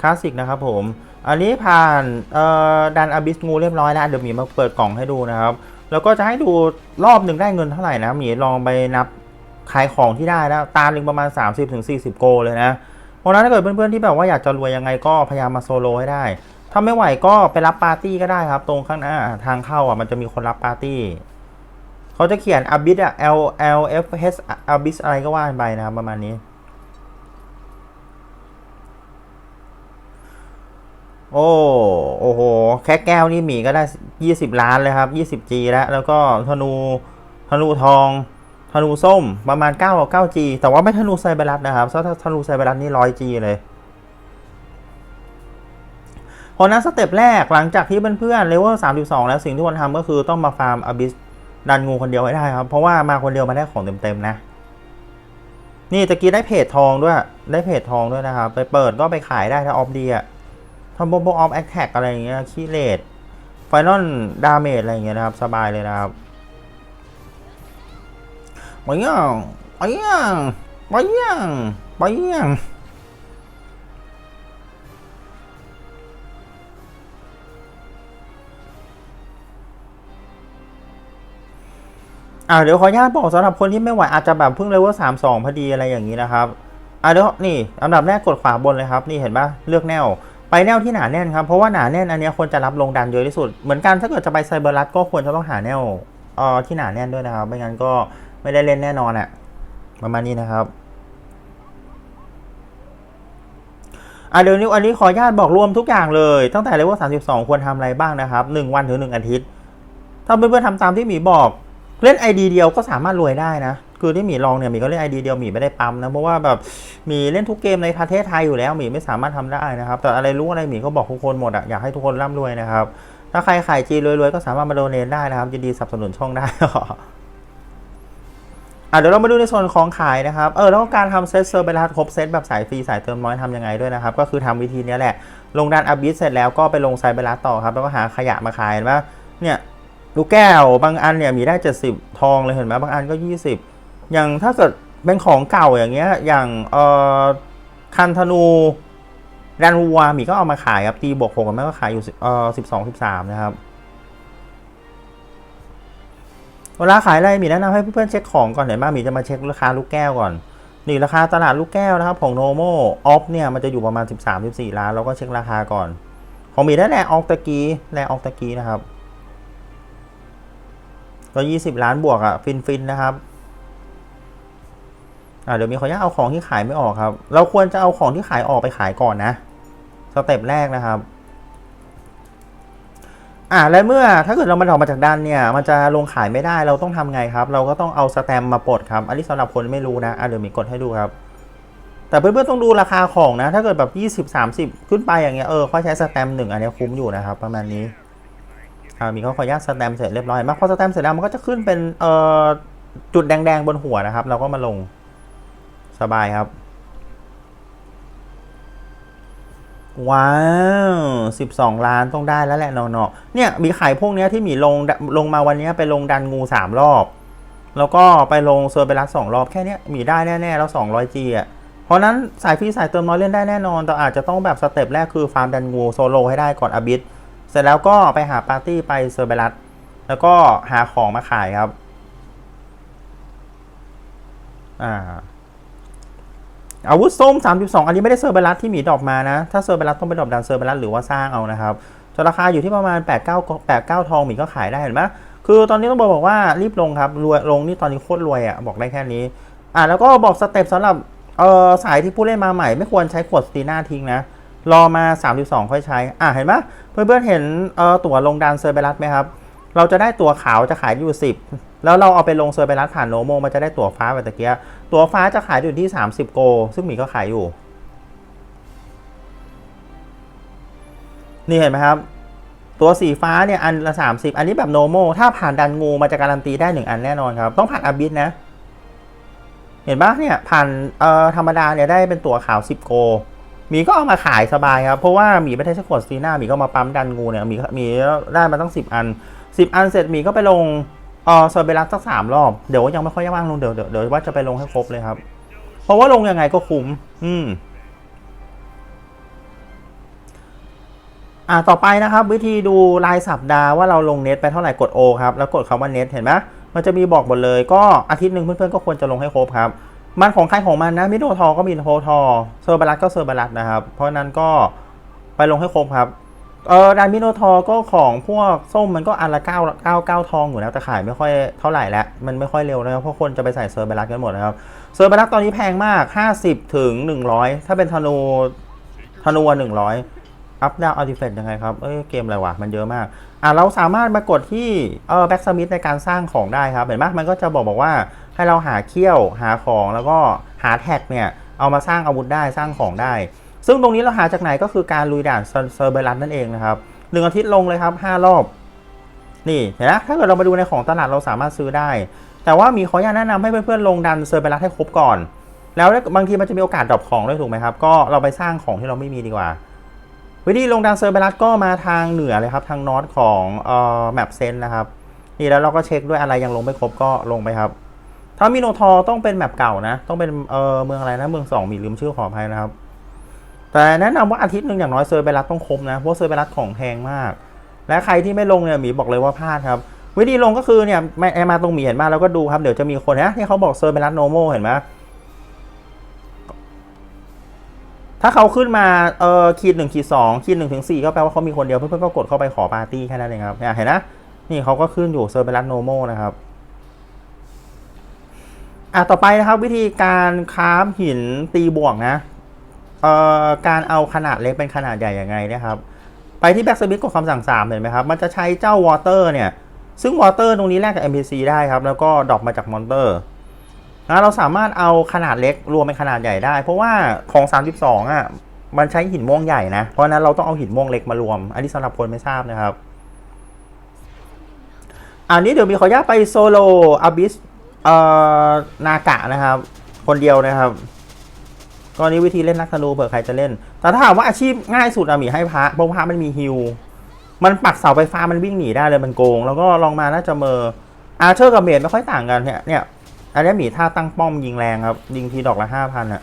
คลาสสิกนะครับผม อันนี้ผ่านดันอบิสงูเรียบร้อยแล้วเดี๋ยวมีมาเปิดกล่องให้ดูนะครับ แล้วก็จะให้ดูรอบหนึ่งได้เงินเท่าไหร่นะมีลองไปนับขายของที่ได้แล้วตาหนึ่งประมาณ 30-40 โกเลยนะ เพราะฉะนั้นถ้าเกิดเพื่อนๆที่แบบว่าอยากจะรวยยังไงก็พยายามมาโซโลให้ได้ ถ้าไม่ไหวก็ไปรับปาร์ตี้ก็ได้ครับ ตรงข้างหน้าทางเข้าอะมันจะมีคนรับปาร์ตี้เขาจะเขียน Abyss อะ L L F H Abyss อะไรก็ว่าไปนะครับประมาณนี้ โอ้โอ้โห แค่แก้วนี่หมีก็ได้20ล้านเลยครับ 20G แล้ว แล้วก็ธนูธนูทองธนูส้มประมาณ9 9G แต่ว่าไม่ธนูไซเบรัสนะครับถ้าธนูไซเบรัสนี่ 100G เลยเพราะนั้นสเต็ปแรกหลังจากที่เพื่อนๆเลเวล32แล้วสิ่งที่ควรทำก็คือต้องมาฟาร์มอบิสดันงูคนเดียวให้ได้ครับ เพราะว่ามาคนเดียวมาได้ของเต็มๆนะ นี่ตะกี้ได้เพจทองด้วย ได้เพจทองด้วยนะครับ ไปเปิดก็ไปขายได้ถ้าออฟดีอะ ทำโบโบออฟแอคแท็กอะไรอย่างเงี้ยคีเลดไฟนอลดาเมจอะไรอย่างเงี้ยนะครับ สบายเลยนะครับไปยังไปยังไปยังไปยังอ่าเดี๋ยวขออนุญาตบอกสำหรับคนที่ไม่ไหวอาจจะแบบเพิ่งเลเวลสามสองพอดีอะไรอย่างนี้นะครับอ่าเดี๋ยวนี่อันดับแรกกดขวาบนเลยครับ นี่เห็นปะเลือกแนว ไปแนวที่หนาแน่นครับเพราะว่าหนาแน่นอันนี้ควรจะรับลงดันเยอะที่สุด เหมือนกันถ้าเกิดจะไปไซเบอร์รัสก็ควรจะต้องหาแนวเอ่อที่หนาแน่นด้วยนะครับไม่งั้นก็ไม่ได้เล่นแน่นอนอะประมาณนี้นะครับอะเดี๋ยวนี้อันนี้ขออนุญาตบอกรวมทุกอย่างเลยตั้งแต่เลเวล32 ควรทำอะไรบ้างนะครับ1วันถึง1อาทิตย์ ถ้าเพื่อนๆทำตามที่หมีบอกเล่น ID เดียวก็สามารถรวยได้นะ คือที่หมีลองเนี่ยหมีก็เล่น ID เดียวหมีไม่ได้ปั๊มนะเพราะว่าแบบหมีเล่นทุกเกมในประเทศไทยอยู่แล้วหมีไม่สามารถทำได้นะครับ แต่อะไรรู้อะไรหมีก็บอกทุกคนหมดอะอยากให้ทุกคนร่ำรวยนะครับ ถ้าใครขายจีรวยๆก็สามารถมาโดเนทได้นะครับยินดีสนับสนุนช่องได้อะเดี๋ยวเรามาดูในส่วนของขายนะครับ เออแล้วก็การทำเซตเซอร์เบลัสครบเซตแบบสายฟรีสายเติมน้อยทำยังไงด้วยนะครับ ก็คือทำวิธีนี้แหละ ลงดันอับิสเสร็จแล้วก็ไปลงไซเบลัสต่อครับ แล้วก็หาขยะมาขายเห็นปะเนี่ย ลูกแก้วบางอันเนี่ยมีได้ 70 ทองเลยเห็นไหมบางอันก็ 20 อย่างถ้าเกิดเป็นของเก่าอย่างเงี้ย อย่างเอ่อคันธนูดันวัวมีก็เอามาขายครับ ตีบวกหกกันแม่ก็ขายอยู่เอ่อสิบสองสิบสามนะครับ เวลาขายอะไรมีแนะนำให้เพื่อนๆเช็คของก่อนเห็นไหมมีจะมาเช็คราคาลูกแก้วก่อนนี่ราคาตลาดลูกแก้วนะครับ ของโนโมออฟเนี่ยมันจะอยู่ประมาณ 13-14 ล้านเราก็เช็คราคาก่อน ของมีได้แลออกตะกี้แลออกตะกี้นะครับก็ยี่สิบล้านบวกอะฟินฟินนะครับ อ่าเดี๋ยวมีขออนุญาตเอาของที่ขายไม่ออกครับ เราควรจะเอาของที่ขายออกไปขายก่อนนะสเต็ปแรกนะครับ อ่าแล้วเมื่อถ้าเกิดเรามันออกมาจากด้านเนี่ย มันจะลงขายไม่ได้เราต้องทำไงครับ เราก็ต้องเอาสแตมมาปลดครับ อันนี้สำหรับคนไม่รู้นะอะเดี๋ยวมีกดให้ดูครับ แต่เพื่อนๆต้องดูราคาของนะ ถ้าเกิดแบบยี่สิบสามสิบขึ้นไปอย่างเงี้ยเออค่อยใช้สแตมหนึ่งอันนี้คุ้มอยู่นะครับ ประมาณนี้อ่ามีเขาขออนุญาตสแตมเสร็จเรียบร้อยมากพอสแตมเสร็จแล้วมันก็จะขึ้นเป็นเอ่อจุดแดงๆบนหัวนะครับ เราก็มาลง สบายครับ ว้าว12ล้านต้องได้แล้วแหละนาะๆเนี่ย มีขายพวกเนี้ยที่หมีลงลงมาวันนี้ไปลงดันงู3รอบ แล้วก็ไปลงเซอร์เบลัสสองรอบแค่เนี้ยมีได้แน่ๆ แล้ว 200G อะเพราะนั้นสายฟรีสายเติมน้อยเล่นได้แน่นอน แต่อาจจะต้องแบบสเต็ปแรกคือฟาร์มดันงูโซโลให้ได้ก่อนอบิสเสร็จแล้วก็ไปหาปาร์ตี้ไปเซอร์เบลัสแล้วก็หาของมาขายครับ อ่า อาวุธส้ม 32 อันนี้ไม่ได้เซอร์เบลัสที่หมีดอปมานะ ถ้าเซอร์เบลัสต้องไปดอปดันเซอร์เบลัสหรือว่าสร้างเอานะครับจราคาอยู่ที่ประมาณ 8 9 8 9 ทองหมีก็ขายได้เห็นไหมคือตอนนี้ต้องบอกบอกว่ารีบลงครับรวยลงนี่ตอนนี้โคตรรวยอะ่ะบอกได้แค่นี้ อ่าแล้วก็บอกสเต็ปสำหรับเอ่อสายที่ผู้เล่นมาใหม่ ไม่ควรใช้ขวดสตีน่าทิ้งนะ รอมา 32 ค่อยใช้ อะเห็นไหมเพื่อนๆเห็นเอ่อตั๋วลงดันเซอร์เบรัสไหมครับ เราจะได้ตัวขาวจะขายอยู่ 10 แล้วเราเอาไปลงเซอร์เบรัสผ่านโนโมมันจะได้ตัวฟ้าแบบตะเกียตัวฟ้าจะขายอยู่ที่ 30 โก ซึ่งหมีก็ขายอยู่ นี่เห็นไหมครับ ตัวสีฟ้าเนี่ยอันละ 30 อันนี้แบบโนโมถ้าผ่านดันงูมันจะการันตีได้ 1 อันแน่นอนครับ ต้องผ่านอาบิสนะ เห็นปะเนี่ยผ่านเอ่อธรรมดาเนี่ยได้เป็นตัวขาว 10 โกหมีก็เอามาขายสบายครับ เพราะว่าหมีไม่ได้ใช้ขวดซีน่าหมีก็มาปั๊มดันงูเนี่ยหมีหมีได้มาตั้ง 10 อัน 10 อันเสร็จหมีก็ไปลงเออซอร์เบรัสสักสามรอบ เดี๋ยวยังไม่ค่อยว่างลงเดี๋ยวเดี๋ยวว่าจะไปลงให้ครบเลยครับ เพราะว่าลงยังไงก็คุ้ม อืม อ่าต่อไปนะครับ วิธีดูรายสัปดาห์ว่าเราลงเน็ตไปเท่าไหร่กด O ครับ แล้วกดคำว่าเน็ตเห็นไหมมันจะมีบอกหมดเลย ก็อาทิตย์หนึ่งเพื่อนๆก็ควรจะลงให้ครบครับ มันของใครของมันนะมิโนทอก็มีโททอเซอร์บารัสก็เซอร์บารัสนะครับ เพราะนั้นก็ไปลงให้ครบครับ เออดานมิโนทอก็ของพวกส้มมันก็อันละเก้าเก้าเก้าทองอยู่แล้วแต่ขายไม่ค่อยเท่าไหร่แล้วมันไม่ค่อยเร็วนะครับเพราะคนจะไปใส่เซอร์เบรัสกันหมดนะครับเซอร์เบรัสตอนนี้แพงมาก 50 ถึง 100 ถ้าเป็นธนูธนูหนึ่งร้อยอัพดาวอัลติเฟตยังไงครับเอ้ยเกมอะไรวะมันเยอะมากอะเราสามารถมากดที่เออแบ็กสมิธในการสร้างของได้ครับเห็นไหมมันก็จะบอกบอกว่าให้เราหาเขี้ยวหาของแล้วก็หาแท็กเนี่ยเอามาสร้างอาวุธได้สร้างของได้ ซึ่งตรงนี้เราหาจากไหนก็คือการลุยด่านเซอร์เบรัสนั่นเองนะครับหนึ่งอาทิตย์ลงเลยครับห้ารอบ นี่เห็นไหมถ้าเกิดเรามาดูในของตลาดเราสามารถซื้อได้ แต่ว่ามีขออนุญาตแนะนำให้เพื่อนๆลงดันเซอร์เบรัสให้ครบก่อน แล้วบางทีมันจะมีโอกาสดรอปของด้วยถูกไหมครับ ก็เราไปสร้างของที่เราไม่มีดีกว่า วิธีลงดันเซอร์เบรัสก็มาทางเหนือเลยครับ ทางนอตของเอ่อแมปเซนนะครับนี่แล้วเราก็เช็คด้วยอะไรยังลงไม่ครบก็ลงไปครับ ถ้ามิโนทอต้องเป็นแมปเก่านะ ต้องเป็นเออเมืองอะไรนะเมืองสองมีลืมชื่อขออภัยนะครับ แต่แนะนำว่าอาทิตย์หนึ่งอย่างน้อยเซอร์เบรัสต้องครบนะเพราะเซอร์เบรัสของแพงมาก และใครที่ไม่ลงเนี่ยหมีบอกเลยว่าพลาดครับ วิธีลงก็คือเนี่ยไม่ไอ้มาตรงหมีเห็นมาแล้วก็ดูครับเดี๋ยวจะมีคนนะที่เขาบอกเซอร์เบรัสโนโมเห็นไหมถ้าเขาขึ้นมาเออขีดหนึ่งขีดสองขีดหนึ่งถึงสี่ก็แปลว่าเขามีคนเดียวเพื่อนๆก็กดเข้าไปขอปาร์ตี้แค่นั้นเองครับเนี่ยเห็นนะนี่เขาก็ขึ้นอยู่เซอร์เบรัสโนโมนะครับอะต่อไปนะครับวิธีการค้ามหินตีบ่วงนะ เอ่อการเอาขนาดเล็กเป็นขนาดใหญ่ยังไงนะครับ ไปที่แบ็กสมิธกดคำสั่ง 3 เห็นไหมครับ มันจะใช้เจ้าวอเตอร์เนี่ย ซึ่งวอเตอร์ตรงนี้แลกกับ NPC ได้ครับ แล้วก็ดรอปมาจากมอนเตอร์นะเราสามารถเอาขนาดเล็กรวมเป็นขนาดใหญ่ได้ เพราะว่าของ 32อะมันใช้หินม่วงใหญ่นะ เพราะฉะนั้นเราต้องเอาหินม่วงเล็กมารวม อันนี้สำหรับคนไม่ทราบนะครับ อันนี้เดี๋ยวมีขออนุญาตไปโซโลอาบิสเอ่อนากะนะครับ คนเดียวนะครับ ก็นี้วิธีเล่นนักธนูเผื่อใครจะเล่น แต่ถ้าถามว่าอาชีพง่ายสุดอะหมีให้พระเพราะพระมันมีฮิลมันปักเสาไฟฟ้ามันวิ่งหนีได้เลยมันโกง แล้วก็ลองมาน่าจะเมออาเชอร์กับเมดไม่ค่อยต่างกันเนี่ยเนี่ยอันนี้หมีท่าตั้งป้อมยิงแรงครับ ยิงทีดอกละห้าพันอะ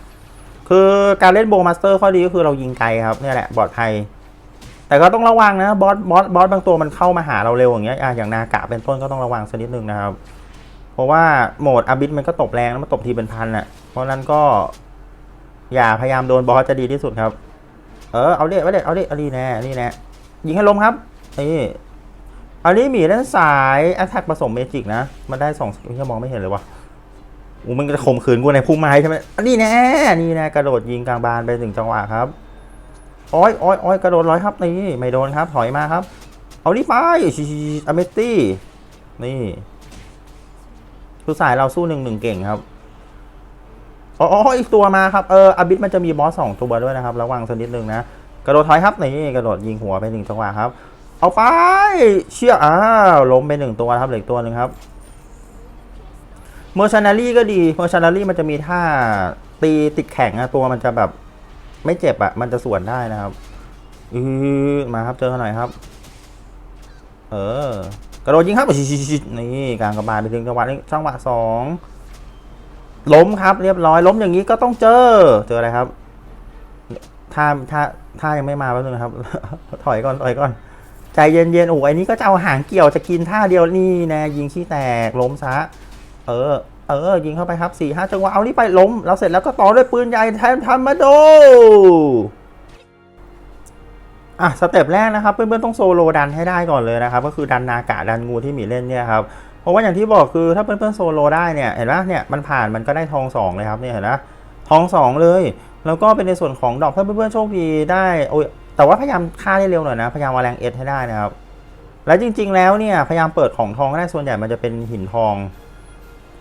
คือการเล่นโบมาสเตอร์ข้อดีก็คือเรายิงไกลครับเนี่ยแหละปลอดภัยแต่ก็ต้องระวังนะบอสบอสบอสบางตัวมันเข้ามาหาเราเร็วอย่างเงี้ยอะอย่างนากะเป็นต้นก็ต้องระวังสักนิดนึงนะครับ เพราะว่าโหมดอาบิสมันก็ตบแรงแล้วมันตบทีเป็นพันอะเพราะนั้นก็ อย่าพยายามโดนบอสจะดีที่สุดครับ เออเอาเด็ดเอาเด็ดเอาเด็ดเอาดีแน่นี่แน่ยิงให้ลมครับนี่อันนี้หมีเล่นสายแอตแทกผสมเมจิกนะมันได้สองที่มองไม่เห็นเลยวะอูมันจะข่มขืนกูในพุ่มไม้ใช่ไหมนนี้แน่นี่แน่กระโดดยิงกลางบานไปถึงจังหวะครับโอ้อยโอ้อยโอ้อยกระโดดร้อยครับนี่ไม่โดนครับถอยมาครับ เอานี่ไปอเมตี้นี่คือสายเราสู้หนึ่งหนึ่งเก่งครับ อ๋ออีกตัวมาครับ เอออาบิสมันจะมีบอสสองตัวด้วยนะครับ ระวังสักนิดนึงนะ กระโดดถอยครับ นี่กระโดดยิงหัวไปหนึ่งจังหวะครับ เอาไป เชี่ยอ้าวล้มไปหนึ่งตัวครับเหลือตัวหนึ่งครับเมอร์ชานารีก็ดีเมอร์ชานารีมันจะมีท่าตีติดแข็งอะตัวมันจะแบบ ไม่เจ็บอะมันจะสวนได้นะครับอือมาครับเจอหน่อยครับ เออกระโดดยิงครับนี่กลางกระบาลไปถึงจังหวะนี้จังหวะสอง ล้มครับเรียบร้อย ล้มอย่างนี้ก็ต้องเจอ เจออะไรครับ ถ้าถ้าถ้ายังไม่มาแป๊บนึงนะครับ ถอยก่อนถอยก่อน ใจเย็นๆโอ้ไอ้นี้ก็จะเอาหางเกี่ยวจะกินท่าเดียวนี่แนะยิงขี้แตกล้มซะ เออ เออ ยิงเข้าไปครับสี่ห้าจังหวะเอานี่ไปล้มแล้วเสร็จแล้วก็ต่อด้วยปืนใหญ่แทนทำมาโดอะสเต็ปแรกนะครับเพื่อนๆต้องโซโลดันให้ได้ก่อนเลยนะครับ ก็คือดันนากะดันงูที่หมีเล่นเนี่ยครับ เพราะว่าอย่างที่บอกคือถ้าเพื่อนๆโซโลได้เนี่ยเห็นไหมเนี่ยมันผ่านมันก็ได้ทองสองเลยครับเนี่ยเห็นไหมทองสองเลย แล้วก็เป็นในส่วนของดอกถ้าเพื่อนๆโชคดีได้โอ้ยแต่ว่าพยายามฆ่าได้เร็วหน่อยนะพยายามเอาแรงเอสให้ได้นะครับแล้วจริง ๆ แล้วเนี่ยพยายามเปิดของทองก็ได้ส่วนใหญ่มันจะเป็นหินทอง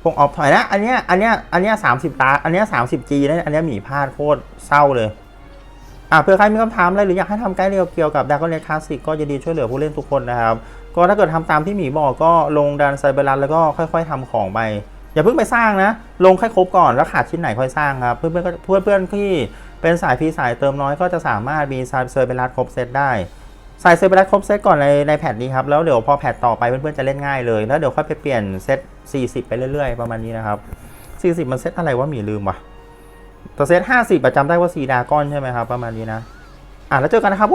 พวกออฟถอยนะอันเนี้ยอันเนี้ยอันเนี้ยสามสิบตาอันเนี้ยสามสิบจีนะอันเนี้ยหมีพลาดโคตรเศร้าเลย อะเผื่อใครมีคำถามอะไรหรืออยากให้ทำไกด์เรียวเกี่ยวกับด a ก o n น e คลาสสิกก็ยินดีช่วยเหลือผู้เล่นทุกคนนะครับ ก็ถ้าเกิดทำตามที่หมีบอกก็ลงดันไซเบรันแล้วก็ค่อย ๆทำของไปอย่าเพิ่งไปสร้างนะ ลงแค่ครบก่อนแล้วขาดชิ้นไหนค่อยสร้างครับ เพื่อนๆเพื่อนเพื่อนๆที่เป็นสายพีสายเติมน้อยก็จะสามารถมีไซเบรันครบเซตได้ใส่เซเบรัสครบเซตก่อนในในแพทนี้ครับ แล้วเดี๋ยวพอแพทต่อไปเพื่อนๆจะเล่นง่ายเลย แล้วเดี๋ยวค่อยไปเปลี่ยนเซต40 ไปเรื่อยๆ ประมาณนี้นะครับ 40 มันเซตอะไรวะหมีลืมวะ แต่เซต50ประจำได้ว่าซีดาก้อนใช่ไหมครับ ประมาณนี้นะ อะแล้วเจอกันนะครับ